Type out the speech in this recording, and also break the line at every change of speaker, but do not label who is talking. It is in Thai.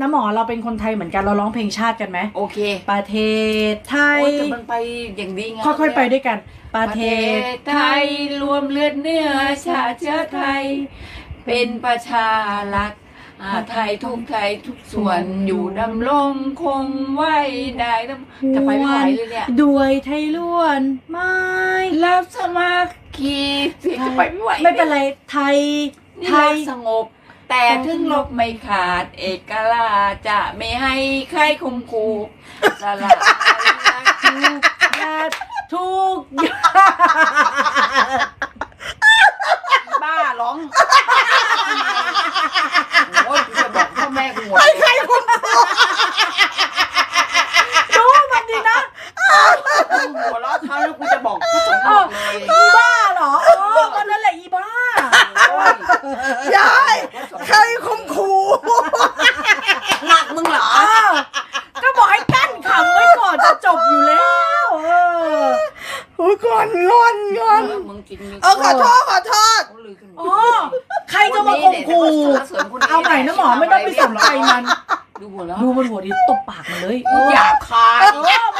น้าหมอเราเป็นคนไทยเหมือนกันเราร้องเพลงชาติกันไหม
โอเค
ประเทศไทย
โอ้ยแต่มันไปอย่างดีงาม
ค่อยๆไปด้วยกันป
ประระ
เท
เท
ศ
ศไทยรวมเลือดเนื้อชาติเชื้อไทย เป็นประชารัฐอาไทยทุกไทยทุกส่วนอยู่ดำรงคงไว้ได้ดำจะไปไม่ไหวเลยเนี่ย
ด้วยไทยล้วนไม่
รับสมัครคีจะไปไม่ไหว
ไม่เป็นไรไทย
นี่
ไท
รั
ย
กสงบ แต่ถึงลบไม่ขาดเอกราชจะไม่ให้ใครคมคูสลายรักทุก
ญาติทุกอย่าง
บ้าร้องโอ้ยกูจะบอกพ่อแม่กูหมด
ใครคน
ดูมันดีนะ
หัวเราะเขาแล้วกูจะบอกพระสงฆ์หมดเลย
อีบ้าเหรอเออมันนั่นแหละอีบ้า
โอ้ย
ยายใครคมคู
หนักมึงเหรอ
อ้าวก็บอกให้กั้นขำไว้ก่อนจะจบอยู่แล้วเออ
โอ้ย ก่อนงอนงอน
มึงกินมี
เออขอโทษขอโทษ
เขาลือกันหมด
อ๋อใครจะมาข่มขู่เอาไหนนะหมอไม่ต้องไปสนใจมัน
ดูหัวแล้ว
ดูมันหัวดิตบปากมันเลย
หยาบคาย
เออมันอยาก